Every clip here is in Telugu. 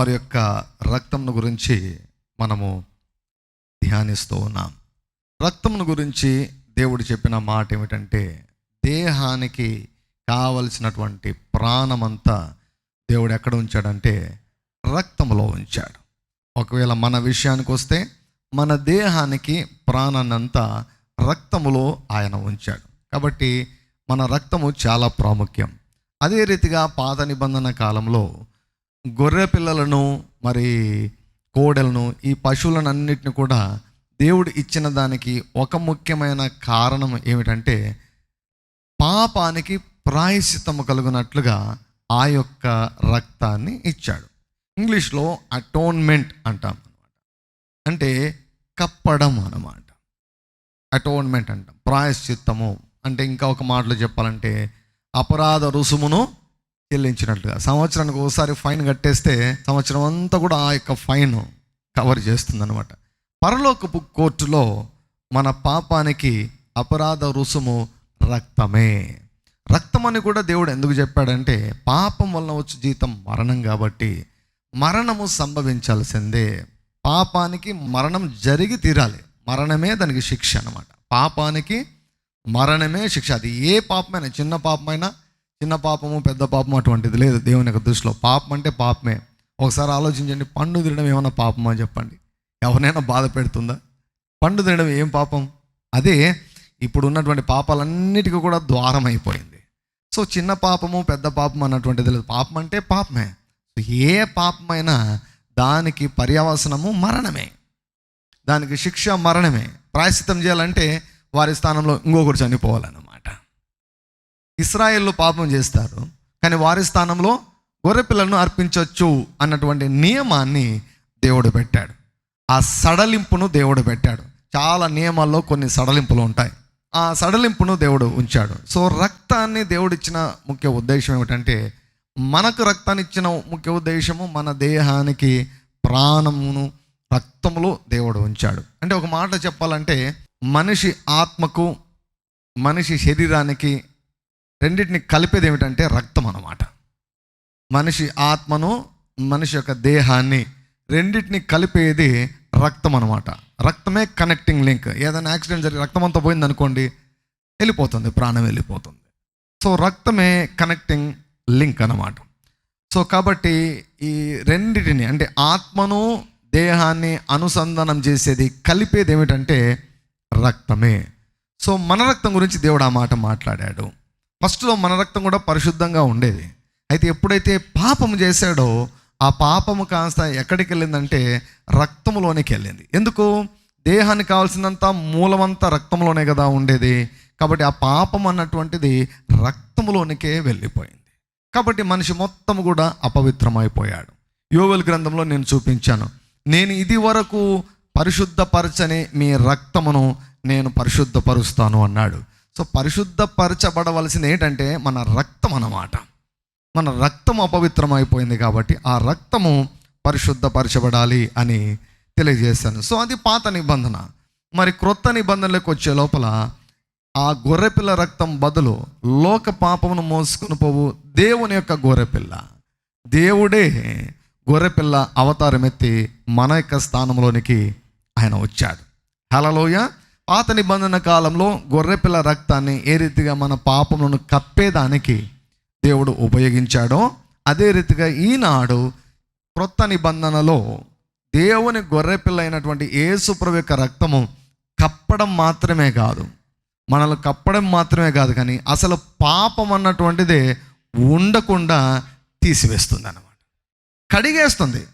వారి యొక్క రక్తంను గురించి మనము ధ్యానిస్తూ ఉన్నాం. రక్తంను గురించి దేవుడు చెప్పిన మాట ఏమిటంటే దేహానికి కావలసినటువంటి ప్రాణమంతా దేవుడు ఎక్కడ ఉంచాడంటే రక్తంలో ఉంచాడు. ఒకవేళ మన విషయానికి వస్తే మన దేహానికి ప్రాణాన్నంతా రక్తములో ఆయన ఉంచాడు. కాబట్టి మన రక్తము చాలా ప్రాముఖ్యం. అదే రీతిగా పాత నిబంధన కాలంలో గొర్రె పిల్లలను మరి కోడలను ఈ పశువులను అన్నిటిని కూడా దేవుడు ఇచ్చిన దానికి ఒక ముఖ్యమైన కారణం ఏమిటంటే పాపానికి ప్రాయశ్చిత్తము కలుగునట్లుగా ఆ యొక్క రక్తాన్ని ఇచ్చాడు. ఇంగ్లీష్లో అటోన్మెంట్ అంటాం అనమాట అంటే కప్పడం అన్నమాట. అటోన్మెంట్ అంటాం. ప్రాయశ్చిత్తము. అంటే ఇంకా ఒక మాటలో చెప్పాలంటే అపరాధ రుసుమును చెల్లించినట్టుగా సంవత్సరానికి ఒకసారి ఫైన్ కట్టేస్తే సంవత్సరం అంతా కూడా ఆ యొక్క ఫైన్ కవర్ చేస్తుంది అనమాట పరలోకపు కోర్టులో మన పాపానికి అపరాధ రుసుము రక్తమే. రక్తం అని కూడా దేవుడు ఎందుకు చెప్పాడంటే పాపం వలన వచ్చే జీతం మరణం కాబట్టి మరణము సంభవించాల్సిందే. పాపానికి మరణం జరిగి తీరాలి. మరణమే దానికి శిక్ష అనమాట పాపానికి మరణమే శిక్ష. అది ఏ పాపమైనా చిన్న పాపమైనా చిన్న పాపము పెద్ద పాపము అటువంటిది లేదు దేవుని యొక్క దృష్టిలో. పాపం అంటే పాపమే. ఒకసారి ఆలోచించండి పండు తినడం ఏమైనా పాపమా చెప్పండి. ఎవరినైనా బాధ పెడుతుందా? పండు తినడం ఏం పాపం? అదే ఇప్పుడు ఉన్నటువంటి పాపాలన్నిటికీ కూడా ద్వారం అయిపోయింది. సో చిన్న పాపము పెద్ద పాపం అన్నటువంటిది లేదు. పాపం అంటే పాపమే. ఏ పాపమైనా దానికి పర్యవసనము మరణమే. దానికి శిక్ష మరణమే. ప్రాయశ్చితం చేయాలంటే వారి స్థానంలో ఇంకొకటి చనిపోవాలన్నమాట. ఇస్రాయేల్లో పాపం చేస్తారు. కానీ వారి స్థానంలో గొర్రెపిల్లను అర్పించవచ్చు అన్నటువంటి నియమాన్ని దేవుడు పెట్టాడు. ఆ సడలింపును దేవుడు పెట్టాడు. చాలా నియమాల్లో కొన్ని సడలింపులు ఉంటాయి. ఆ సడలింపును దేవుడు ఉంచాడు. సో రక్తాన్ని దేవుడు ఇచ్చిన ముఖ్య ఉద్దేశం ఏమిటంటే మనకు రక్తాన్ని ఇచ్చిన ముఖ్య ఉద్దేశము మన దేహానికి ప్రాణమును రక్తములో దేవుడు ఉంచాడు. అంటే ఒక మాట చెప్పాలంటే మనిషి ఆత్మకు మనిషి శరీరానికి రెండింటిని కలిపేది ఏమిటంటే రక్తం అన్నమాట. మనిషి ఆత్మను మనిషి యొక్క దేహాన్ని రెండింటిని కలిపేది రక్తం అనమాట రక్తమే కనెక్టింగ్ లింక్ ఏదైనా యాక్సిడెంట్ జరిగి రక్తం అంతా పోయింది అనుకోండి వెళ్ళిపోతుంది ప్రాణం వెళ్ళిపోతుంది. సో రక్తమే కనెక్టింగ్ లింక్ అన్నమాట. సో కాబట్టి ఈ రెండిటిని అంటే ఆత్మను దేహాన్ని అనుసంధానం చేసేది కలిపేది ఏమిటంటే రక్తమే. సో మన రక్తం గురించి దేవుడు ఆ మాట మాట్లాడాడు. ఫస్ట్లో మన రక్తం కూడా పరిశుద్ధంగా ఉండేది. అయితే ఎప్పుడైతే పాపము చేశాడో ఆ పాపము కాస్త ఎక్కడికి వెళ్ళిందంటే రక్తములోనికి వెళ్ళింది ఎందుకు? దేహానికి కావాల్సినంత మూలమంతా రక్తంలోనే కదా ఉండేది. కాబట్టి ఆ పాపం అన్నటువంటిది రక్తములోనికే వెళ్ళిపోయింది. కాబట్టి మనిషి మొత్తం కూడా అపవిత్రమైపోయాడు. యోవెల్ గ్రంథంలో నేను చూపించాను. నేను ఇది వరకు పరిశుద్ధపరచని మీ రక్తమును నేను పరిశుద్ధపరుస్తాను అన్నాడు. సో పరిశుద్ధపరచబడవలసింది ఏంటంటే మన రక్తం అన్నమాట. మన రక్తం అపవిత్రం అయిపోయింది కాబట్టి ఆ రక్తము పరిశుద్ధపరచబడాలి అని తెలియజేశాను. సో అది పాత నిబంధన. మరి క్రొత్త నిబంధనలకు వచ్చే లోపల ఆ గొర్రెపిల్ల రక్తం బదులు లోక పాపమును మోసుకుని పోవు దేవుని యొక్క గొర్రెపిల్ల. దేవుడే గొర్రెపిల్ల అవతారం ఎత్తి మన యొక్క స్థానంలోనికి ఆయన వచ్చాడు. హలలోయ పాత నిబంధన కాలంలో గొర్రెపిల్ల రక్తాన్ని ఏ రీతిగా మన పాపములను కప్పేదానికి దేవుడు ఉపయోగించాడో అదే రీతిగా ఈనాడు క్రొత్త నిబంధనలో దేవుని గొర్రెపిల్ల అయినటువంటి ఏసుప్రభు యొక్క రక్తము కప్పడం మాత్రమే కాదు. మనల్ని కప్పడం మాత్రమే కాదు కానీ అసలు పాపం అన్నటువంటిదే ఉండకుండా తీసివేస్తుంది అన్నమాట కడిగేస్తుంది.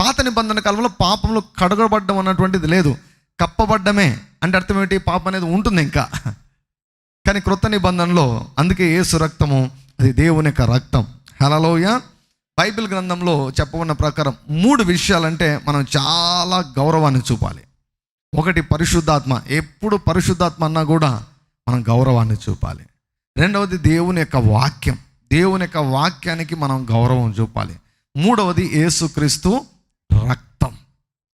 పాత నిబంధన కాలంలో పాపంలో కడగబడ్డం అన్నటువంటిది లేదు. కప్పబడ్డమే అంటే అర్థం ఏంటి పాపం అనేది ఉంటుంది ఇంకా. కానీ క్రొత్త నిబంధనలో అందుకే యేసు రక్తము అది దేవుని యొక్క రక్తం. హలలోయ బైబిల్ గ్రంథంలో చెప్పబడిన ప్రకారం మూడు విషయాలంటే మనం చాలా గౌరవాన్ని చూపాలి. ఒకటి పరిశుద్ధాత్మ. ఎప్పుడు పరిశుద్ధాత్మ అన్నా కూడా మనం గౌరవాన్ని చూపాలి. రెండవది దేవుని యొక్క వాక్యం. దేవుని యొక్క వాక్యానికి మనం గౌరవం చూపాలి. మూడవది ఏసుక్రీస్తు రక్తం.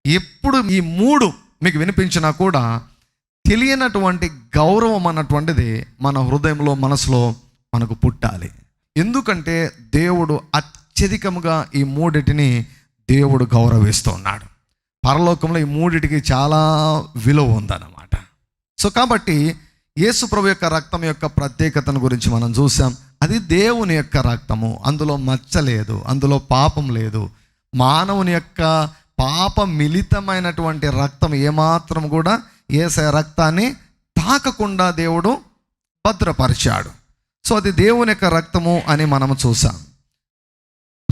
ఎప్పుడు ఈ మూడు మీకు వినిపించినా కూడా తెలియనటువంటి గౌరవం అన్నటువంటిది మన హృదయంలో మనసులో మనకు పుట్టాలి. ఎందుకంటే దేవుడు అత్యధికముగా ఈ మూడిటిని దేవుడు గౌరవిస్తున్నాడు. పరలోకంలో ఈ మూడిటికి చాలా విలువ ఉందన్నమాట. సో కాబట్టి యేసు ప్రభు యొక్క రక్తం యొక్క ప్రత్యేకతను గురించి మనం చూసాం. అది దేవుని యొక్క రక్తము. అందులో మచ్చ లేదు అందులో పాపం లేదు. మానవుని యొక్క పాప మిళితమైనటువంటి రక్తం ఏమాత్రం కూడా ఏసే రక్తాన్ని తాకకుండా దేవుడు భద్రపరిచాడు. సో అది దేవుని యొక్క రక్తము అని మనం చూసాం.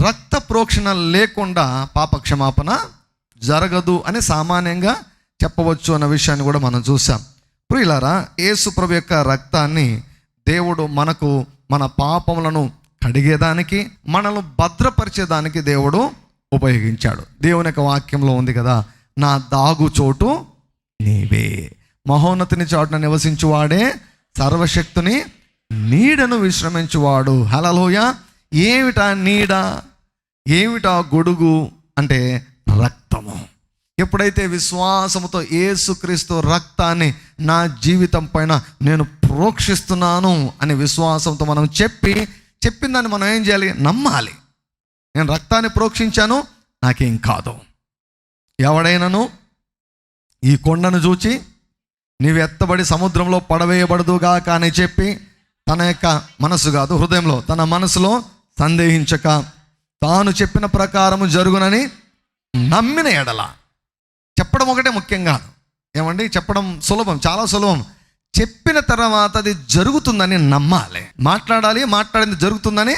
రక్త ప్రోక్షణ లేకుండా పాప క్షమాపణ జరగదు అని సామాన్యంగా చెప్పవచ్చు అన్న విషయాన్ని కూడా మనం చూసాం. ప్రియులారా ఏసుప్రభు యొక్క రక్తాన్ని దేవుడు మనకు మన పాపములను కడిగేదానికి మనల్ని భద్రపరిచేదానికి దేవుడు ఉపయోగించాడు. దేవుని యొక్క వాక్యంలో ఉంది కదా నా దాగు చోటు నీవే. మహోన్నతిని చాటున నివసించువాడే సర్వశక్తుని నీడను విశ్రమించువాడు. హలలోయ ఏమిటా నీడ? ఏమిటా గొడుగు? అంటే రక్తము. ఎప్పుడైతే విశ్వాసముతో ఏసుక్రీస్తు రక్తాన్ని నా జీవితం పైన నేను ప్రోక్షిస్తున్నాను అని విశ్వాసంతో మనం చెప్పి చెప్పిన దాన్ని మనం ఏం చేయాలి? నమ్మాలి. నేను రక్తాన్ని ప్రోక్షించాను నాకేం కాదు. ఎవడైనాను ఈ కొండను చూచి నీవు ఎత్తబడి సముద్రంలో పడవేయబడదుగా కానీ చెప్పి తన యొక్క మనసు కాదు హృదయంలో తన మనసులో సందేహించక తాను చెప్పిన ప్రకారము జరుగునని నమ్మిన ఎడల. చెప్పడం ఒకటే ముఖ్యం కాదు. ఏమండి? చెప్పడం సులభం చాలా సులభం. చెప్పిన తర్వాత అది జరుగుతుందని నమ్మాలి. మాట్లాడాలి మాట్లాడింది జరుగుతుందని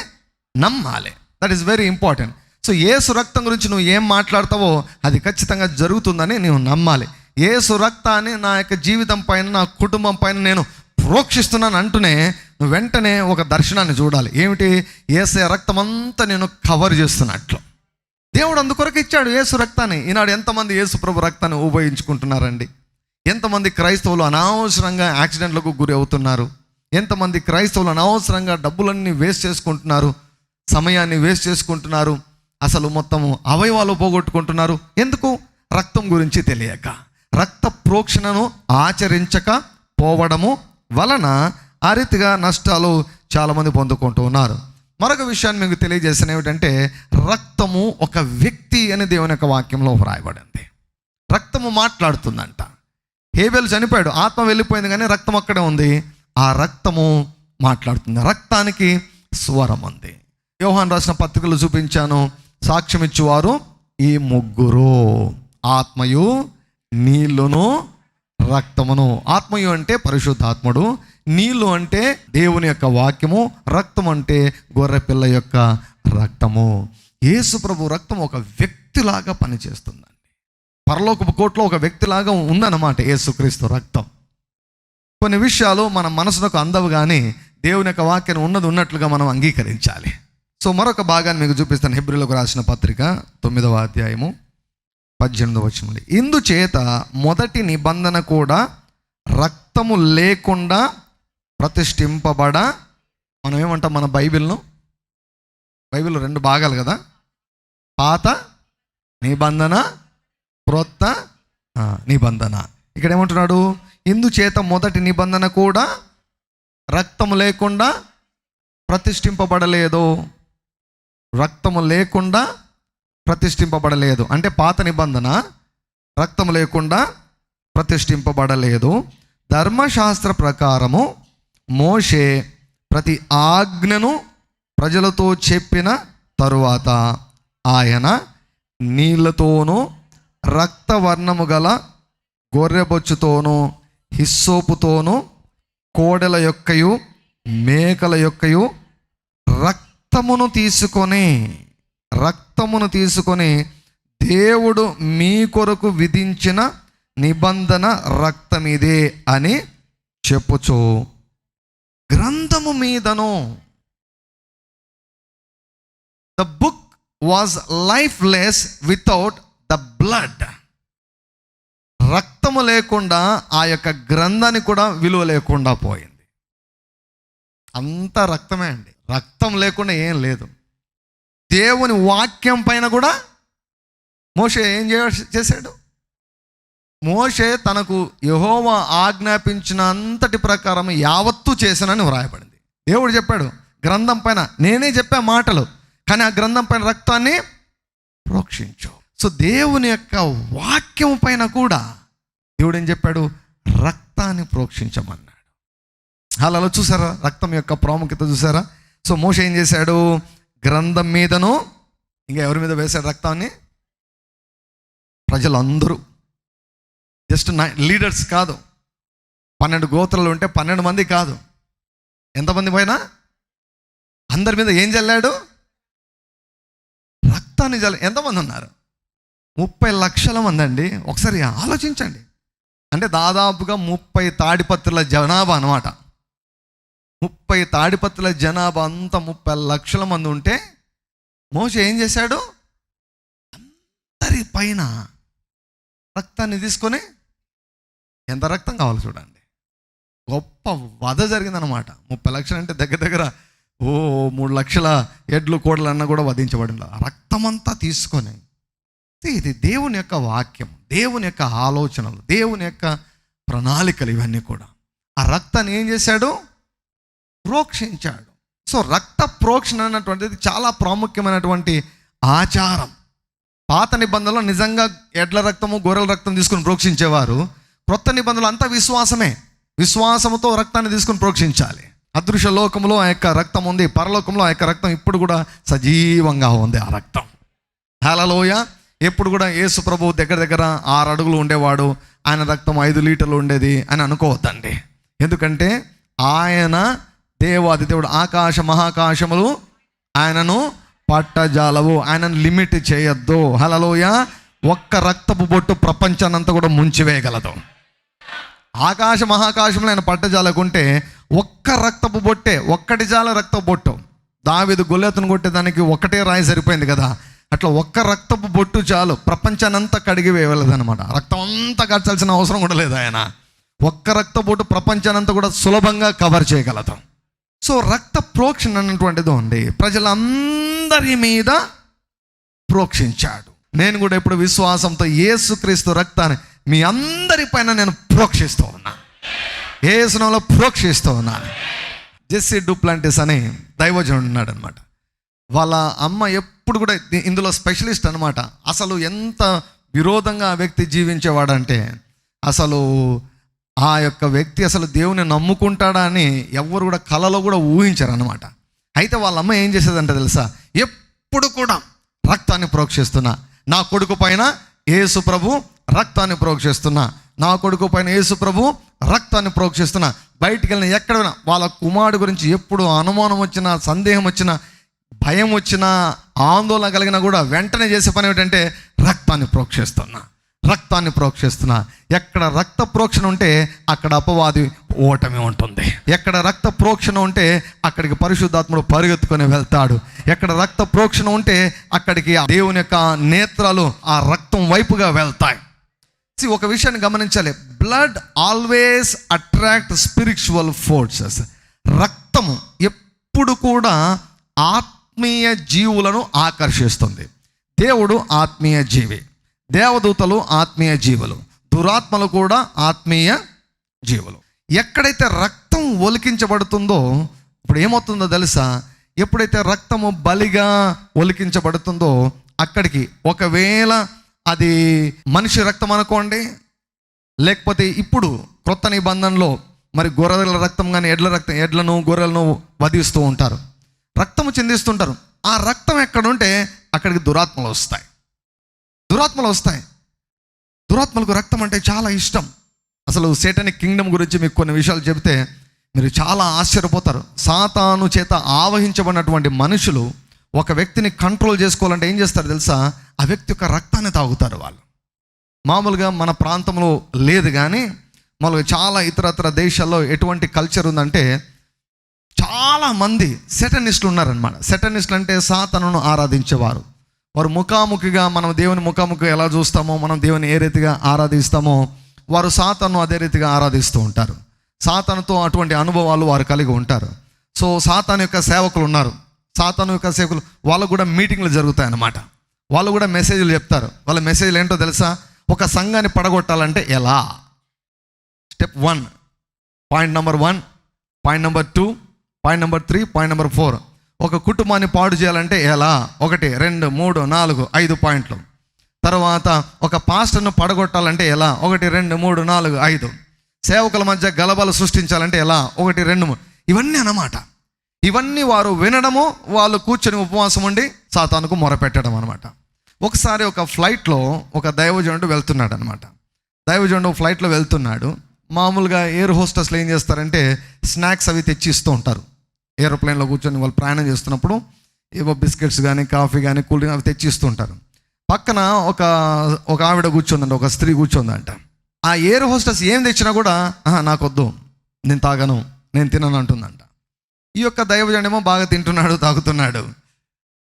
నమ్మాలి. That is very important so Yesu రక్తం గురించి నువ్వు ఏం మాట్లాడతావో అది ఖచ్చితంగా జరుగుతుందని నువ్వు నమ్మాలి ఏసు రక్తాన్ని నా యొక్క జీవితం పైన నా కుటుంబం పైన నేను ప్రోక్షిస్తున్నాను అంటూనే నువ్వు వెంటనే ఒక దర్శనాన్ని చూడాలి ఏమిటి ఏసే రక్తం అంతా నేను కవర్ చేస్తున్నట్లు దేవుడు అందుకొరకు ఇచ్చాడు యేసు రక్తాన్ని ఈనాడు ఎంతమంది యేసు ప్రభు రక్తాన్ని ఉపయోగించుకుంటున్నారండి ఎంతమంది క్రైస్తవులు అనవసరంగా యాక్సిడెంట్లకు గురి అవుతున్నారు ఎంతమంది క్రైస్తవులు అనవసరంగా డబ్బులన్నీ వేస్ట్ చేసుకుంటున్నారు. సమయాన్ని వేస్ట్ చేసుకుంటున్నారు. అసలు మొత్తం అవయవాలు పోగొట్టుకుంటున్నారు. ఎందుకు? రక్తం గురించి తెలియక. రక్త ప్రోక్షణను ఆచరించక పోవడము వలన ఆ రీతిగా నష్టాలు చాలామంది పొందుకుంటూ ఉన్నారు. మరొక విషయాన్ని మీకు తెలియజేసిన ఏమిటంటే రక్తము ఒక వ్యక్తి అని దేవుని యొక్క వాక్యంలో వ్రాయబడింది. రక్తము మాట్లాడుతుందంట. హేబెల్ చనిపోయాడు. ఆత్మ వెళ్ళిపోయింది కానీ రక్తం అక్కడే ఉంది. ఆ రక్తము మాట్లాడుతుంది. రక్తానికి స్వరం ఉంది. యోహాన్ రాసిన పత్రికలు చూపించాను సాక్ష్యం ఇచ్చేవారు ఈ ముగ్గురు. ఆత్మయు నీళ్ళును రక్తమును. ఆత్మయు అంటే పరిశుద్ధాత్ముడు నీళ్ళు అంటే దేవుని యొక్క వాక్యము రక్తం అంటే గొర్రెపిల్ల యొక్క రక్తము. యేసు ప్రభు రక్తం ఒక వ్యక్తిలాగా పనిచేస్తుందండి. పరలోకపు కోట్లో ఒక వ్యక్తిలాగా ఉందన్నమాట యేసుక్రీస్తు రక్తం. కొన్ని విషయాలు మన మనసునకు అందవు కానీ దేవుని యొక్క వాక్యం ఉన్నది ఉన్నట్లుగా మనం అంగీకరించాలి. సో మరొక భాగాన్ని మీకు చూపిస్తాను. హెబ్రిలకు రాసిన పత్రిక తొమ్మిదవ అధ్యాయము పద్దెనిమిదవ వచనంలో ఇందుచేత మొదటి నిబంధన కూడా రక్తము లేకుండా ప్రతిష్ఠింపబడ మనం ఏమంటాం మన బైబిల్ను? బైబిల్ రెండు భాగాలు కదా? పాత నిబంధన క్రొత్త నిబంధన. ఇక్కడ ఏమంటున్నాడు? ఇందుచేత మొదటి నిబంధన కూడా రక్తము లేకుండా ప్రతిష్ఠింపబడలేదు. రక్తము లేకుండా ప్రతిష్ఠింపబడలేదు. అంటే పాత నిబంధన రక్తము లేకుండా ప్రతిష్ఠింపబడలేదు. ధర్మశాస్త్ర ప్రకారము మోషే ప్రతి ఆజ్ఞను ప్రజలతో చెప్పిన తరువాత ఆయన నీళ్ళతోనూ రక్తవర్ణము గల గొర్రెబొచ్చుతోనూ హిస్సోపుతోనూ కోడెల యొక్కయు మేకల యొక్కయు రక్తమును తీసుకొని రక్తమును తీసుకొని దేవుడు మీ కొరకు విధించిన నిబంధన రక్తం ఇదే అని చెప్పుచు. గ్రంథము మీదను the book was lifeless without the blood రక్తము లేకుండా ఆ యొక్క గ్రంథానికి కూడా విలువ లేకుండా పోయింది. అంత రక్తమే అండి. రక్తం లేకుండా ఏం లేదు. దేవుని వాక్యం పైన కూడా మోషే ఏం చేయ చేశాడు? మోషే తనకు యహోవ ఆజ్ఞాపించిన అంతటి ప్రకారం యావత్తు చేశానని వ్రాయబడింది. దేవుడు చెప్పాడు గ్రంథం పైన నేనే చెప్పా మాటలు కానీ ఆ గ్రంథం పైన రక్తాన్ని ప్రోక్షించు. సో దేవుని యొక్క వాక్యం పైన కూడా దేవుడు ఏం చెప్పాడు? రక్తాన్ని ప్రోక్షించమన్నాడు. అలా చూసారా? రక్తం యొక్క ప్రాముఖ్యత చూసారా? సో మోష ఏం చేశాడు? గ్రంథం మీదను ఇంకా ఎవరి మీద వేశాడు రక్తాన్ని? ప్రజలందరూ. జస్ట్ నై లీడర్స్ కాదు. పన్నెండు గోత్రాలు ఉంటే పన్నెండు మంది కాదు. ఎంతమంది పైన అందరి మీద ఏం చల్లాడు రక్తాన్ని చల్ల ఎంతమంది ఉన్నారు? ముప్పై లక్షల మంది అండి. ఒకసారి ఆలోచించండి. అంటే దాదాపుగా ముప్పై తాడిపత్రుల జనాభా అనమాట ముప్పై తాడిపత్రుల జనాభా అంతా ముప్పై లక్షల మంది ఉంటే మోస ఏం చేశాడు? అందరి పైన రక్తాన్ని తీసుకొని ఎంత రక్తం కావాలి చూడండి. గొప్ప వధ జరిగిందనమాట ముప్పై లక్షలు అంటే దగ్గర దగ్గర ఓ మూడు లక్షల ఎడ్లు కోడలు అన్న కూడా వధించబడింది. ఆ రక్తమంతా తీసుకొని ఇది దేవుని యొక్క వాక్యం దేవుని యొక్క ఆలోచనలు దేవుని యొక్క ప్రణాళికలు ఇవన్నీ కూడా. ఆ రక్తాన్ని ఏం చేశాడు? ప్రోక్షించాడు. సో రక్త ప్రోక్షణ అన్నటువంటిది చాలా ప్రాముఖ్యమైనటువంటి ఆచారం. పాత నిబంధనలో నిజంగా ఎడ్ల రక్తము గొర్రెల రక్తం తీసుకుని ప్రోక్షించేవారు. క్రొత్త నిబంధనలు అంతా విశ్వాసమే. విశ్వాసముతో రక్తాన్ని తీసుకుని ప్రోక్షించాలి. అదృశ్య లోకంలో ఆ యొక్క రక్తం ఉంది. పరలోకంలో ఆ యొక్క రక్తం ఇప్పుడు కూడా సజీవంగా ఉంది ఆ రక్తం. హలలోయ ఎప్పుడు కూడా యేసు ప్రభు దగ్గర దగ్గర ఆరు అడుగులు ఉండేవాడు. ఆయన రక్తం ఐదు లీటర్లు ఉండేది అని అనుకోవద్దండి. ఎందుకంటే ఆయన దేవాది దేవుడు ఆకాశ మహాకాశములు ఆయనను పట్టజాలవు ఆయనను లిమిట్ చేయొద్దు. హలలోయ ఒక్క రక్తపు బొట్టు ప్రపంచానంతా కూడా ముంచివేయగలదు. ఆకాశ మహాకాశంలో ఆయన పట్టజాలకుంటే ఒక్క రక్తపు బొట్టే ఒక్కటి జాల రక్తపు బొట్టు. దావిదు గొల్లెతను కొట్టేదానికి ఒకటే రాయి సరిపోయింది కదా. అట్లా ఒక్క రక్తపు బొట్టు చాలు ప్రపంచానంతా కడిగి వేయలేదనమాట రక్తం అంతా కట్టాల్సిన అవసరం కూడా లేదు ఆయన. ఒక్క రక్త బొట్టు ప్రపంచానంతా కూడా సులభంగా కవర్ చేయగలదు. సో రక్త ప్రోక్షణ అన్నటువంటిది ఉంది. ప్రజలందరి మీద ప్రోక్షించాడు. నేను కూడా ఇప్పుడు విశ్వాసంతో ఏసుక్రీస్తు రక్తాన్ని మీ అందరి పైన నేను ప్రోక్షిస్తూ ఉన్నా. ఏసునంలో ప్రోక్షిస్తూ ఉన్నాను జెస్సీ డూప్లాంటిస్ అని దైవజనుడు ఉన్నాడు అనమాట వాళ్ళ అమ్మ ఎప్పుడు కూడా ఇందులో స్పెషలిస్ట్ అనమాట అసలు ఎంత విరోధంగా ఆ వ్యక్తి జీవించేవాడంటే అసలు ఆ యొక్క వ్యక్తి అసలు దేవుని నమ్ముకుంటాడా అని ఎవరు కూడా కలలో కూడా ఊహించారు అనమాట అయితే వాళ్ళ అమ్మ ఏం చేసేదంటే తెలుసా? ఎప్పుడు కూడా రక్తాన్ని ప్రోక్షిస్తున్నా. నా కొడుకు పైన యేసు ప్రభు రక్తాన్ని ప్రోక్షిస్తున్నా. నా కొడుకు పైన యేసు ప్రభు రక్తాన్ని ప్రోక్షిస్తున్నా. బయటికి వెళ్ళిన ఎక్కడైనా వాళ్ళ కుమారుడు గురించి ఎప్పుడు అనుమానం వచ్చినా సందేహం వచ్చినా భయం వచ్చినా ఆందోళన కలిగినా కూడా వెంటనే చేసే పని ఏమిటంటే రక్తాన్ని ప్రోక్షిస్తున్నా. రక్తాన్ని ప్రోక్షిస్తున్నా. ఎక్కడ రక్త ప్రోక్షణ ఉంటే అక్కడ అపవాది ఓటమి ఉంటుంది. ఎక్కడ రక్త ప్రోక్షణ ఉంటే అక్కడికి పరిశుద్ధాత్ముడు పరిగెత్తుకొని వెళ్తాడు. ఎక్కడ రక్త ప్రోక్షణ ఉంటే అక్కడికి ఆ దేవుని యొక్క నేత్రాలు ఆ రక్తం వైపుగా వెళ్తాయి. ఒక విషయాన్ని గమనించాలి. Blood always attract spiritual forces రక్తము ఎప్పుడు కూడా ఆత్మీయ జీవులను ఆకర్షిస్తుంది. దేవుడు ఆత్మీయ జీవి. దేవదూతలు ఆత్మీయ జీవులు దురాత్మలు కూడా ఆత్మీయ జీవులు. ఎక్కడైతే రక్తం ఒలికించబడుతుందో ఇప్పుడు ఏమవుతుందో తెలుసా? ఎప్పుడైతే రక్తము బలిగా ఒలికించబడుతుందో అక్కడికి ఒకవేళ అది మనిషి రక్తం అనుకోండి లేకపోతే ఇప్పుడు క్రొత్త నిబంధనలో మరి గొర్రెల రక్తం కానీ ఎడ్ల రక్తం ఎడ్లను గొర్రెలను వధిస్తూ ఉంటారు. రక్తము చెందిస్తుంటారు. ఆ రక్తం ఎక్కడుంటే అక్కడికి దురాత్మలు వస్తాయి. దురాత్మలు వస్తాయి. దురాత్మలకు రక్తం అంటే చాలా ఇష్టం. అసలు సేటనిక్ కింగ్డమ్ గురించి మీకు కొన్ని విషయాలు చెబితే మీరు చాలా ఆశ్చర్యపోతారు. సాతాను చేత ఆవహించబడినటువంటి మనుషులు ఒక వ్యక్తిని కంట్రోల్ చేసుకోవాలంటే ఏం చేస్తారు తెలుసా? ఆ వ్యక్తి యొక్క రక్తాన్ని తాగుతారు వాళ్ళు. మామూలుగా మన ప్రాంతంలో లేదు కానీ మామూలుగా చాలా ఇతరతర దేశాల్లో ఎటువంటి కల్చర్ ఉందంటే చాలా మంది సెటనిస్టులు ఉన్నారనమాట సెటనిస్టులు అంటే సాతనను ఆరాధించేవారు. వారు ముఖాముఖిగా మనం దేవుని ముఖాముఖి ఎలా చూస్తామో మనం దేవుని ఏ రీతిగా ఆరాధిస్తామో వారు సాతను అదే రీతిగా ఆరాధిస్తూ ఉంటారు. సాతనుతో అటువంటి అనుభవాలు వారు కలిగి ఉంటారు. సో సాతాను యొక్క సేవకులు ఉన్నారు. సాతాను యొక్క సేవకులు వాళ్ళకు కూడా మీటింగ్లు జరుగుతాయి అన్నమాట వాళ్ళు కూడా మెసేజ్లు చెప్తారు. వాళ్ళ మెసేజ్లు ఏంటో తెలుసా? ఒక సంఘాన్ని పడగొట్టాలంటే ఎలా? Step one point number one point number two point number three point number four ఒక కుటుంబాన్ని పాడు చేయాలంటే ఎలా? ఒకటి రెండు మూడు నాలుగు ఐదు పాయింట్లు. తర్వాత ఒక పాస్టర్ను పడగొట్టాలంటే ఎలా? ఒకటి రెండు మూడు నాలుగు ఐదు. సేవకుల మధ్య గలబలు సృష్టించాలంటే ఎలా? ఒకటి రెండు మూడు. ఇవన్నీ అన్నమాట. ఇవన్నీ వారు వినడము వాళ్ళు కూర్చొని ఉపవాసం ఉండి సాతానుకు మొరపెట్టడం అనమాట ఒకసారి ఒక ఫ్లైట్లో ఒక దైవజనుడు వెళ్తున్నాడు అనమాట దైవజనుడు ఫ్లైట్లో వెళ్తున్నాడు. మామూలుగా ఎయిర్ హోస్టెస్లు ఏం చేస్తారంటే స్నాక్స్ అవి తెచ్చి ఇస్తూ ఉంటారు. ఏరోప్లేన్లో కూర్చొని వాళ్ళు ప్రయాణం చేస్తున్నప్పుడు ఏవో బిస్కెట్స్ కానీ కాఫీ కానీ కూల్ డ్రింక్ అవి తెచ్చి పక్కన ఒక ఒక ఆవిడ కూర్చుందంట ఒక స్త్రీ కూర్చుందంట. ఆ ఎయిర్ హోస్టెస్ ఏం తెచ్చినా కూడా నాకొద్దు. నేను తాగను. నేను తినను అంటుందంట. ఈ యొక్క దైవజనేమో బాగా తింటున్నాడు తాగుతున్నాడు.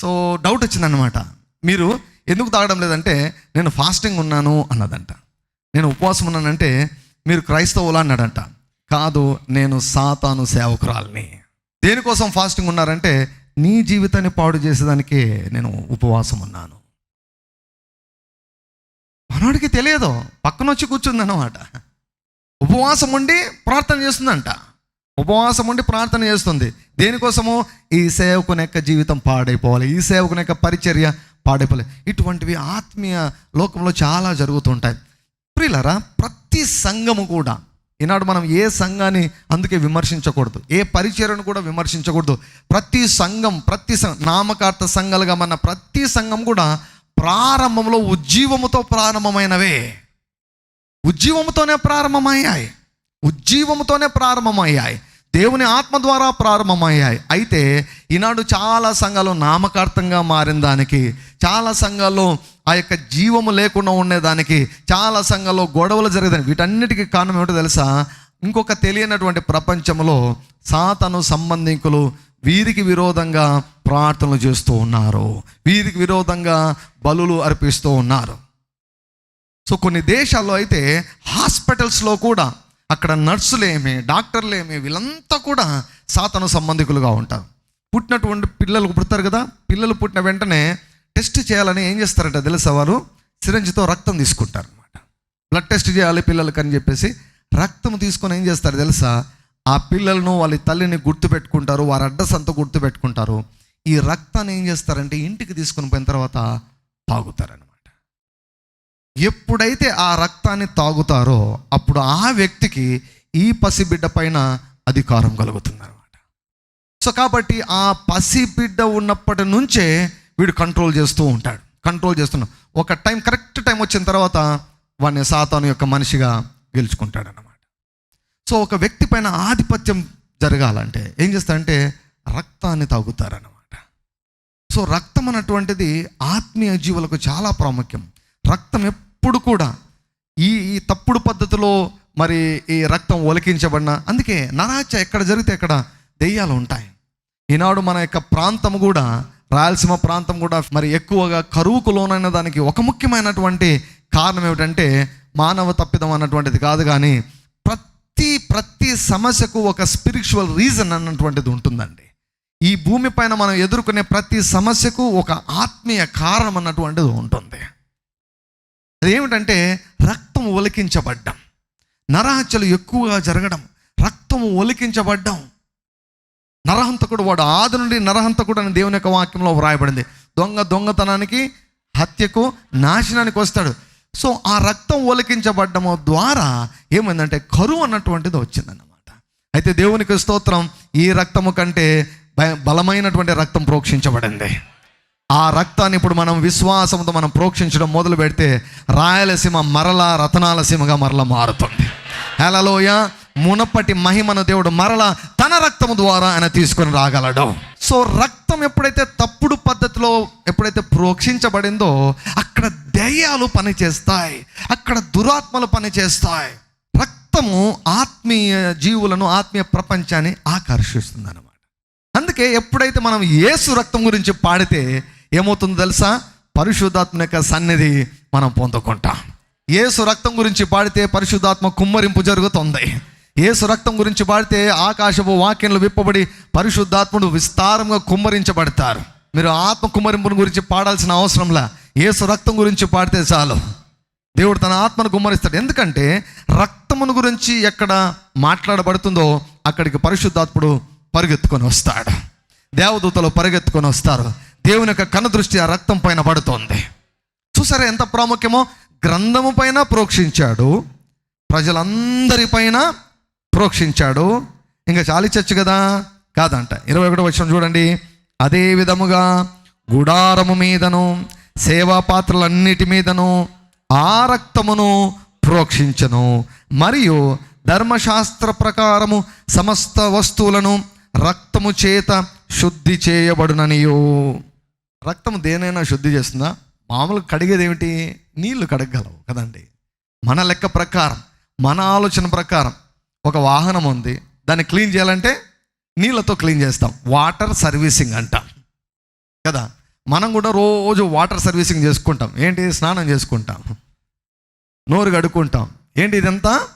సో డౌట్ వచ్చిందనమాట మీరు ఎందుకు తాగడం లేదంటే నేను ఫాస్టింగ్ ఉన్నాను అన్నదంట. నేను ఉపవాసం ఉన్నానంటే మీరు క్రైస్తవులు అన్నాడంట. కాదు నేను సాతాను సేవకురాల్ని. దేనికోసం ఫాస్టింగ్ ఉన్నారంటే నీ జీవితాన్ని పాడు చేసేదానికే నేను ఉపవాసం ఉన్నాను. మనోడికి తెలియదు పక్కన వచ్చి కూర్చుందన్నమాట. ఉపవాసం ఉండి ప్రార్థన చేస్తుందంట. ఉపవాసం ఉండి ప్రార్థన చేస్తుంది. దేనికోసము? ఈ సేవకుని యొక్క జీవితం పాడైపోవాలి ఈ సేవకుని యొక్క పరిచర్య పాడైపోవాలి. ఇటువంటివి ఆత్మీయ లోకంలో చాలా జరుగుతుంటాయి. ప్రియులరా ప్రతి సంఘము కూడా ఈనాడు మనం ఏ సంఘాన్ని అందుకే విమర్శించకూడదు ఏ పరిచయను కూడా విమర్శించకూడదు. ప్రతి సంఘం ప్రతి సం- నామకార్థ సంఘాలుగా మన ప్రతి సంఘం కూడా ప్రారంభంలో ఉజ్జీవముతో ప్రారంభమైనవే. ఉజ్జీవముతోనే ప్రారంభమయ్యాయి. ఉజ్జీవముతోనే ప్రారంభమయ్యాయి. దేవుని ఆత్మ ద్వారా ప్రారంభమయ్యాయి. అయితే ఈనాడు చాలా సంఘాలు నామకార్థంగా మారిన దానికి చాలా సంఘాల్లో ఆ యొక్క జీవము లేకుండా ఉండేదానికి చాలా సంఘాల్లో గొడవలు జరిగేదానికి వీటన్నిటికీ కారణం ఏమిటో తెలుసా? ఇంకొక తెలియనటువంటి ప్రపంచంలో సాతను సంబంధికులు వీరికి విరోధంగా ప్రార్థనలు చేస్తూ ఉన్నారు. వీరికి విరోధంగా బలులు అర్పిస్తూ ఉన్నారు. సో కొన్ని దేశాల్లో అయితే హాస్పిటల్స్లో కూడా అక్కడ నర్సులేమి డాక్టర్లేమి వీళ్ళంతా కూడా సాతను సంబంధికులుగా ఉంటారు. పుట్టినటువంటి పిల్లలు పుడతారు కదా పిల్లలు పుట్టిన వెంటనే టెస్ట్ చేయాలని ఏం చేస్తారంట తెలుసా వారు? సిరంజితో రక్తం తీసుకుంటారు అనమాట బ్లడ్ టెస్ట్ చేయాలి పిల్లలకి అని చెప్పేసి రక్తం తీసుకొని ఏం చేస్తారు తెలుసా? ఆ పిల్లలను వాళ్ళ తల్లిని గుర్తుపెట్టుకుంటారు వారి అడ్రస్ అంతా గుర్తుపెట్టుకుంటారు. ఈ రక్తాన్ని ఏం చేస్తారంటే ఇంటికి తీసుకుని పోయిన తర్వాత తాగుతారనమాట ఎప్పుడైతే ఆ రక్తాన్ని తాగుతారో అప్పుడు ఆ వ్యక్తికి ఈ పసిబిడ్డ పైన అధికారం కలుగుతుంది అనమాట సో కాబట్టి ఆ పసిబిడ్డ ఉన్నప్పటి నుంచే వీడు కంట్రోల్ చేస్తూ ఉంటాడు. కంట్రోల్ చేస్తున్నాడు ఒక టైం కరెక్ట్ టైం వచ్చిన తర్వాత వాడిని సాతాను యొక్క మనిషిగా గెలుచుకుంటాడు అనమాట సో ఒక వ్యక్తి పైన ఆధిపత్యం జరగాలంటే ఏం చేస్తారంటే రక్తాన్ని తాగుతారనమాట సో రక్తం అన్నటువంటిది ఆత్మీయ జీవులకు చాలా ప్రాముఖ్యం. రక్తం ఎప్పుడు కూడా. ఈ ఈ తప్పుడు పద్ధతిలో మరి ఈ రక్తం ఒలికించబడిన అందుకే నరాచ ఎక్కడ జరిగితే అక్కడ దెయ్యాలు ఉంటాయి. ఈనాడు మన యొక్క ప్రాంతం కూడా రాయలసీమ ప్రాంతం కూడా మరి ఎక్కువగా కరువుకు లోనైన దానికి ఒక ముఖ్యమైనటువంటి కారణం ఏమిటంటే మానవ తప్పిదం అన్నటువంటిది కాదు కానీ ప్రతి ప్రతి సమస్యకు ఒక స్పిరిచువల్ రీజన్ అన్నటువంటిది ఉంటుందండి. ఈ భూమి పైన మనం ఎదుర్కొనే ప్రతి సమస్యకు ఒక ఆత్మీయ కారణం అన్నటువంటిది ఉంటుంది. అదేమిటంటే రక్తం ఒలికించబడ్డం. నరహత్యలు ఎక్కువగా జరగడం రక్తం ఒలికించబడ్డం. నరహంతకుడు వాడు ఆది నుండి నరహంతకుడు అని దేవుని యొక్క వాక్యంలో వ్రాయబడింది. దొంగ దొంగతనానికి హత్యకు నాశనానికి వస్తాడు. సో ఆ రక్తం ఒలికించబడ్డము ద్వారా ఏమైందంటే కరువు అన్నటువంటిది వచ్చిందన్నమాట. అయితే దేవునికి స్తోత్రం ఈ రక్తము కంటే బలమైనటువంటి రక్తం ప్రోక్షించబడింది. ఆ రక్తాన్ని ఇప్పుడు మనం విశ్వాసంతో మనం ప్రోక్షించడం మొదలు పెడితే రాయలసీమ మరలా రతనాల సీమగా మరలా మారుతుంది. హలలోయ మునప్పటి మహిమను దేవుడు మరలా తన రక్తము ద్వారా ఆయన తీసుకొని రాగలడం. సో రక్తం ఎప్పుడైతే తప్పుడు పద్ధతిలో ఎప్పుడైతే ప్రోక్షించబడిందో అక్కడ దయ్యాలు పనిచేస్తాయి. అక్కడ దురాత్మలు పనిచేస్తాయి. రక్తము ఆత్మీయ జీవులను ఆత్మీయ ప్రపంచాన్ని ఆకర్షిస్తుంది అందుకే ఎప్పుడైతే మనం ఏసు రక్తం గురించి పాడితే ఏమవుతుందో తెలుసా? పరిశుద్ధాత్మ యొక్క సన్నిధి మనం పొందుకుంటాం. ఏసు రక్తం గురించి పాడితే పరిశుద్ధాత్మ కుమ్మరింపు జరుగుతుంది. యేసు రక్తం గురించి పాడితే ఆకాశపు వాక్యంలు విప్పబడి పరిశుద్ధాత్ముడు విస్తారంగా కుమ్మరించబడతారు. మీరు ఆత్మ కుమ్మరింపును గురించి పాడాల్సిన అవసరంలా యేసు రక్తం గురించి పాడితే చాలు. దేవుడు తన ఆత్మను గుమ్మరిస్తాడు ఎందుకంటే రక్తమును గురించి ఎక్కడ మాట్లాడబడుతుందో అక్కడికి పరిశుద్ధాత్ముడు పరిగెత్తుకొని వస్తాడు. దేవదూతలు పరిగెత్తుకొని వస్తారు. దేవుని యొక్క కనుదృష్టి ఆ రక్తం పైన పడుతోంది. చూసారా ఎంత ప్రాముఖ్యమో? గ్రంథము పైన ప్రోక్షించాడు. ప్రజలందరిపైన ప్రోక్షించాడు. ఇంకా చాలించచ్చు కదా? కాదంట. ఇరవై ఒకటి వచ్చిన చూడండి. అదే విధముగా గుడారము మీదను సేవా పాత్రలన్నిటి మీదను ఆ రక్తమును ప్రోక్షించను. మరియు ధర్మశాస్త్ర ప్రకారము సమస్త వస్తువులను రక్తము చేత శుద్ధి చేయబడుననియో. రక్తం దేనైనా శుద్ధి చేస్తుందా? మామూలుగా కడిగేది ఏమిటి నీళ్ళు కడగలవు కదండి. మన లెక్క ప్రకారం మన ఆలోచన ప్రకారం ఒక వాహనం ఉంది. దాన్ని క్లీన్ చేయాలంటే నీళ్ళతో క్లీన్ చేస్తాం. వాటర్ సర్వీసింగ్ అంటాం. కదా? మనం కూడా రోజు వాటర్ సర్వీసింగ్ చేసుకుంటాం. ఏంటి? స్నానం చేసుకుంటాం. నోరు కడుక్కుంటాం. ఏంటి ఇదంతా?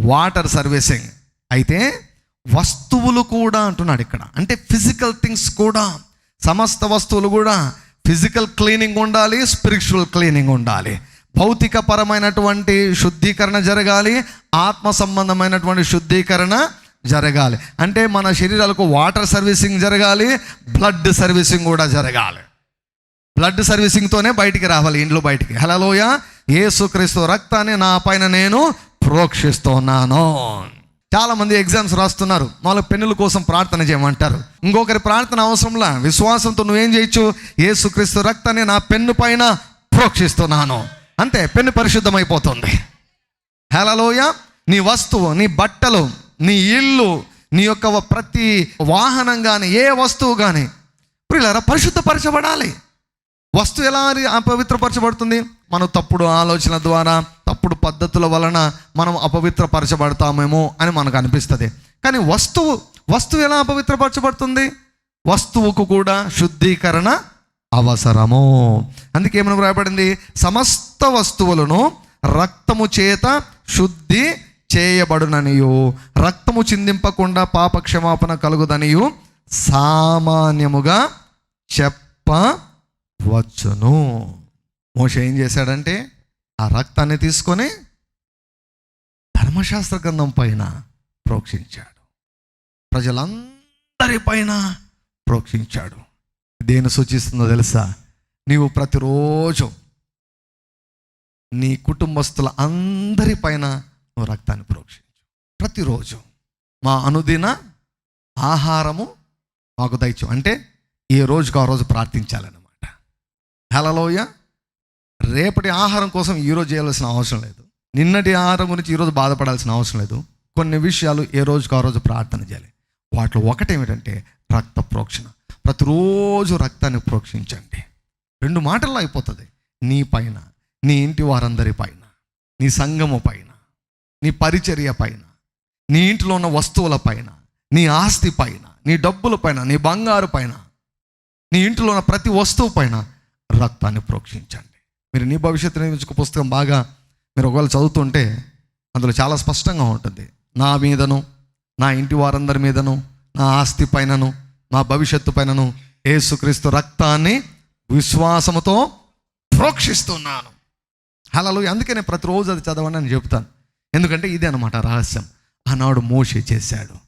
Water servicing. అయితే వస్తువులు కూడా అంటున్నాడు ఇక్కడ. అంటే ఫిజికల్ థింగ్స్ కూడా సమస్త వస్తువులు కూడా ఫిజికల్ క్లీనింగ్ ఉండాలి స్పిరిచువల్ క్లీనింగ్ ఉండాలి. భౌతిక పరమైనటువంటి శుద్ధీకరణ జరగాలి ఆత్మ సంబంధమైనటువంటి శుద్ధీకరణ జరగాలి. అంటే మన శరీరాలకు వాటర్ సర్వీసింగ్ జరగాలి బ్లడ్ సర్వీసింగ్ కూడా జరగాలి. బ్లడ్ సర్వీసింగ్తోనే బయటికి రావాలి ఇంట్లో బయటికి. హలోయ ఏసుక్రీస్తు రక్తాన్ని నా పైన నేను ప్రోక్షిస్తున్నాను. చాలామంది ఎగ్జామ్స్ రాస్తున్నారు. వాళ్ళ పెన్నుల కోసం ప్రార్థన చేయమంటారు. ఇంకొకరి ప్రార్థన అవసరంలా విశ్వాసంతో నువ్వేం చేయొచ్చు? యేసుక్రీస్తు రక్తాన్ని నా పెన్ను పైన ప్రోక్షిస్తున్నాను. అంతే పెన్ను పరిశుద్ధమైపోతుంది. హలోయ నీ వస్తువు నీ బట్టలు నీ ఇల్లు నీ యొక్క ప్రతి వాహనం కానీ ఏ వస్తువు కానీ ప్రియులారా పరిశుద్ధపరచబడాలి. వస్తువు ఎలా అది అపవిత్రపరచబడుతుంది? మన తప్పుడు ఆలోచన ద్వారా తప్పుడు పద్ధతుల వలన మనం అపవిత్రపరచబడతామేమో అని మనకు అనిపిస్తుంది. కానీ వస్తువు వస్తువు ఎలా అపవిత్రపరచబడుతుంది? వస్తువుకు కూడా శుద్ధీకరణ అవసరము. అందుకే ఏమైనా వ్రాయబడింది సమస్త వస్తువులను రక్తము చేత శుద్ధి చేయబడుననియు. రక్తము చిందింపకుండా పాప క్షమాపణ కలుగుదనియు. సామాన్యముగా చెప్ప వచ్చును. మోష ఏం చేశాడంటే ఆ రక్తాన్ని తీసుకొని ధర్మశాస్త్ర గ్రంథం పైన ప్రోక్షించాడు. ప్రజలందరి పైన ప్రోక్షించాడు. దేని సూచిస్తుందో తెలుసా? నీవు ప్రతిరోజు నీ కుటుంబస్తుల అందరి పైన నువ్వు రక్తాన్ని ప్రోక్షించు. ప్రతిరోజు మా అనుదిన ఆహారము మాకు దయచు. అంటే ఏ రోజుకు ఆ రోజు ప్రార్థించాలన్నమాట. హలలోయ. రేపటి ఆహారం కోసం ఈరోజు చేయాల్సిన అవసరం లేదు. నిన్నటి ఆహారం గురించి ఈరోజు బాధపడాల్సిన అవసరం లేదు. కొన్ని విషయాలు ఏ రోజుకు ఆ రోజు ప్రార్థన చేయాలి. వాటిలో ఒకటేమిటంటే రక్త ప్రోక్షణ. ప్రతిరోజు రక్తాన్ని ప్రోక్షించండి. రెండు మాటల్లో అయిపోతుంది. నీ పైన నీ ఇంటి వారందరి పైన నీ సంఘము పైన నీ పరిచర్య పైన నీ ఇంట్లో ఉన్న వస్తువుల పైన నీ ఆస్తి పైన నీ డబ్బుల పైన నీ బంగారు పైన నీ ఇంట్లో ఉన్న ప్రతి వస్తువు పైన రక్తాన్ని ప్రోక్షించండి. మీరు నీ భవిష్యత్తు నిర్మించుకు పుస్తకం బాగా మీరు ఒకవేళ చదువుతుంటే అందులో చాలా స్పష్టంగా ఉంటుంది. నా మీదను నా ఇంటి వారందరి మీదను నా ఆస్తి పైనను నా భవిష్యత్తు పైనను ఏసుక్రీస్తు రక్తాన్ని విశ్వాసముతో ప్రోక్షిస్తున్నాను. హలలు అందుకే నేను ప్రతిరోజు అది చదవండి అని చెప్తాను ఎందుకంటే ఇదే అనమాట రహస్యం. ఆనాడు మోషే చేశాడు.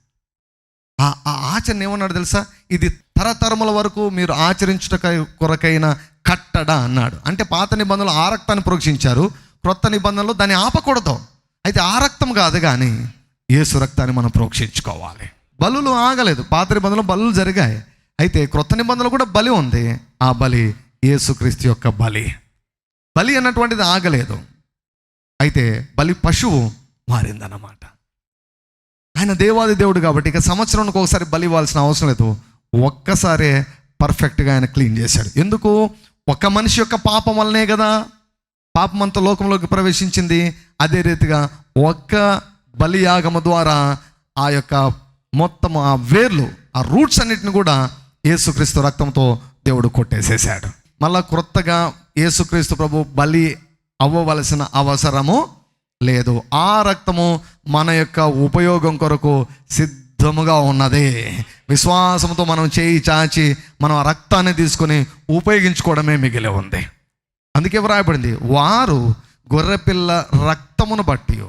ఆ ఆ ఆచరణ ఏమన్నాడు తెలుసా? ఇది తరతరముల వరకు మీరు ఆచరించుట కొరకైన కట్టడ అన్నాడు. అంటే పాత నిబంధనలు ఆ రక్తాన్ని ప్రోక్షించారు. క్రొత్త నిబంధనలు దాన్ని ఆపకూడదు. అయితే ఆ రక్తం కాదు కానీ యేసు రక్తాన్ని మనం ప్రోక్షించుకోవాలి. బలులు ఆగలేదు. పాత నిబంధనలు బలులు జరిగాయి. అయితే క్రొత్త నిబంధనలు కూడా బలి ఉంది. ఆ బలి యేసుక్రీస్తు యొక్క బలి. బలి అన్నటువంటిది ఆగలేదు. అయితే బలి పశువు మారిందన్నమాట ఆయన దేవాది దేవుడు కాబట్టి ఇక సంవత్సరానికి ఒకసారి బలి ఇవ్వాల్సిన అవసరం లేదు. ఒక్కసారే పర్ఫెక్ట్గా ఆయన క్లీన్ చేశాడు. ఎందుకు? ఒక మనిషి యొక్క పాపం వల్లనే కదా. పాపం అంతా లోకంలోకి ప్రవేశించింది. అదే రీతిగా ఒక్క బలియాగమ ద్వారా ఆ యొక్క మొత్తం ఆ వేర్లు ఆ రూట్స్ అన్నిటిని కూడా యేసుక్రీస్తు రక్తంతో దేవుడు కొట్టేసేసాడు మళ్ళా క్రొత్తగా యేసుక్రీస్తు ప్రభు బలి అవ్వవలసిన అవసరము లేదు. ఆ రక్తము మన యొక్క ఉపయోగం కొరకు సిద్ధముగా ఉన్నది. విశ్వాసంతో మనం చేయి చాచి మనం ఆ రక్తాన్ని తీసుకొని ఉపయోగించుకోవడమే మిగిలి ఉంది. అందుకే వ్రాయబడింది వారు గొర్రెపిల్ల రక్తమును బట్టి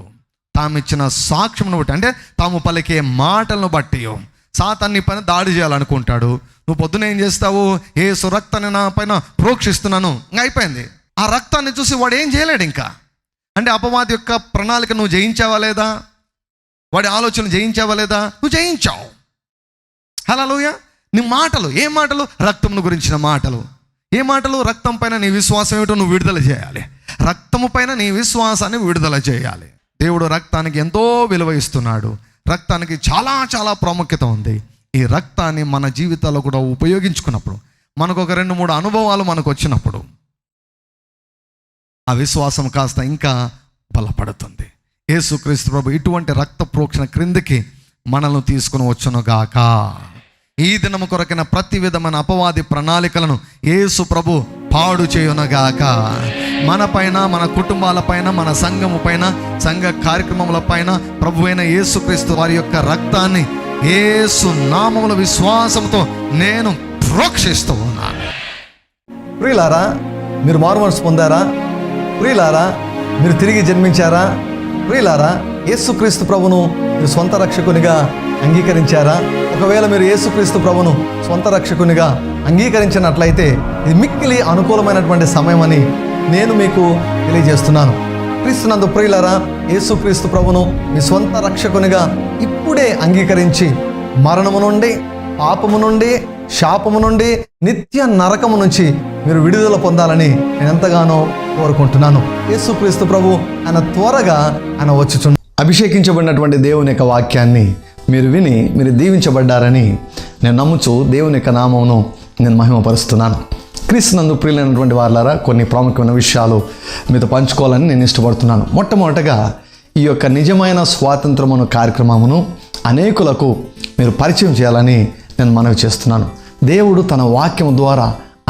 తామిచ్చిన సాక్ష్యమును బట్టి అంటే తాము పలికే మాటలను బట్టి సాతాన్ని పైన దాడి చేయాలనుకుంటాడు. నువ్వు పొద్దున ఏం చేస్తావు? ఏ సురక్తాన్ని నా పైన ప్రోక్షిస్తున్నాను. ఇంకా అయిపోయింది. ఆ రక్తాన్ని చూసి వాడు ఏం చేయలేడు ఇంకా. అంటే అపవాది యొక్క ప్రణాళిక నువ్వు జయించావా లేదా? వాడి ఆలోచన జయించావా లేదా? నువ్వు జయించావు. హలోయ నీ మాటలు ఏ మాటలు? రక్తమును గురించిన మాటలు. ఏ మాటలు? రక్తం పైన నీ విశ్వాసం ఏమిటో నువ్వు విడుదల చేయాలి. రక్తము పైన నీ విశ్వాసాన్ని విడుదల చేయాలి. దేవుడు రక్తానికి ఎంతో విలువ ఇస్తున్నాడు. రక్తానికి చాలా చాలా ప్రాముఖ్యత ఉంది. ఈ రక్తాన్ని మన జీవితాల్లో కూడా ఉపయోగించుకున్నప్పుడు మనకు ఒక రెండు మూడు అనుభవాలు మనకు వచ్చినప్పుడు ఆ విశ్వాసం కాస్త ఇంకా బలపడుతుంది. యేసుక్రీస్తు ప్రభు ఇటువంటి రక్త ప్రోక్షణ క్రిందికి మనల్ని తీసుకుని వచ్చునుగాక. ఈ దినము కొరకైన ప్రతి విధమైన అపవాది ప్రణాళికలను యేసు ప్రభు పాడు చేయునగాక. మన పైన మన కుటుంబాల పైన మన సంఘము పైన సంఘ కార్యక్రమముల పైన ప్రభు అయిన యేసుక్రీస్తు వారి యొక్క రక్తాన్ని ఏసు నామముల విశ్వాసంతో నేను ప్రోక్షిస్తూ ఉన్నాను. ప్రియులారా మీరు మారుమనసు పొందారా? ప్రియులారా మీరు తిరిగి జన్మించారా? ప్రియులారా యేసుక్రీస్తు ప్రభును మీరు సొంత రక్షకునిగా అంగీకరించారా? ఒకవేళ మీరు యేసుక్రీస్తు ప్రభును సొంత రక్షకునిగా అంగీకరించినట్లయితే ఇది మిక్కిలి అనుకూలమైనటువంటి సమయం అని నేను మీకు తెలియజేస్తున్నాను. క్రీస్తునందు ప్రియులారా యేసుక్రీస్తు ప్రభును మీ సొంత రక్షకునిగా ఇప్పుడే అంగీకరించి మరణము నుండి పాపము నుండి శాపము నుండి నిత్య నరకము నుంచి మీరు విడుదల పొందాలని నేను ఎంతగానో కోరుకుంటున్నాను. యేసుక్రీస్తు ప్రభు ఆయన త్వరగా ఆయన వచ్చుచు అభిషేకించబడినటువంటి దేవుని యొక్క వాక్యాన్ని మీరు విని మీరు దీవించబడ్డారని నేను నమ్ముచు దేవుని యొక్క నామమును నేను మహిమపరుస్తున్నాను. క్రీస్తునందు ప్రియులైనటువంటి వారులారా కొన్ని ప్రాముఖ్యమైన విషయాలు మీతో పంచుకోవాలని నేను ఇష్టపడుతున్నాను. మొట్టమొదటగా ఈ యొక్క నిజమైన స్వాతంత్రమును కార్యక్రమమును అనేకులకు మీరు పరిచయం చేయాలని నేను మనవి చేస్తున్నాను. దేవుడు తన వాక్యం ద్వారా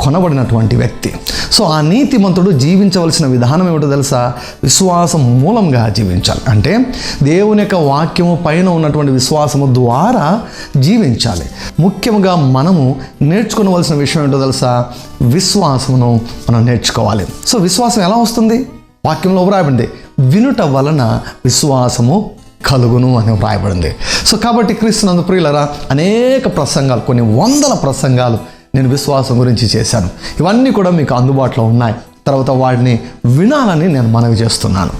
కొనబడినటువంటి వ్యక్తి. సో ఆ నీతిమంతుడు జీవించవలసిన విధానం ఏమిటో తెలుసా? విశ్వాసం మూలంగా జీవించాలి. అంటే దేవుని యొక్క వాక్యము పైన ఉన్నటువంటి విశ్వాసము ద్వారా జీవించాలి. ముఖ్యంగా మనము నేర్చుకోవలసిన విషయం ఏంటో తెలుసా? విశ్వాసమును మనం నేర్చుకోవాలి. సో విశ్వాసం ఎలా వస్తుంది? వాక్యంలో వ్రాయబడింది. వినుట వలన విశ్వాసము కలుగును అని వ్రాయబడింది. సో కాబట్టి క్రీస్తునందు ప్రియులరా అనేక ప్రసంగాలు కొన్ని వందల ప్రసంగాలు నేను విశ్వాసం గురించి చేశాను. ఇవన్నీ కూడా మీకు అందుబాటులో ఉన్నాయి. తర్వాత వాటిని వినాలని నేను మనవి చేస్తున్నాను.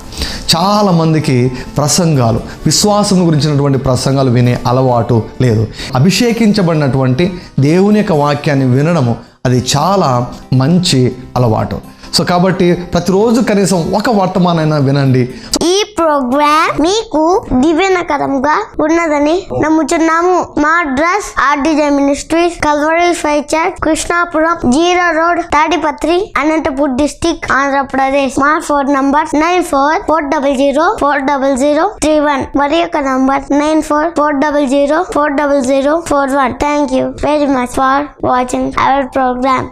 చాలామందికి ప్రసంగాలు విశ్వాసం గురించినటువంటి ప్రసంగాలు వినే అలవాటు లేదు. అభిషేకించబడినటువంటి దేవుని యొక్క వాక్యాన్ని వినడము అది చాలా మంచి అలవాటు. సో కాబట్టి ప్రతిరోజు కనీసం ఒక వర్తమానైనా వినండి. ఈ ప్రోగ్రామ్ మీకు దివ్యనకరంగా ఉన్నదని నమ్ముచున్నాము. మా address RDJ ministries Calvary five Krishnapuram zero road Tadipatri Anantapur district Andhra Pradesh. మా phone number nine four four double zero four double zero three one. మరి యొక్క number nine four four double zero four double zero four one. Thank you very much for watching our programme.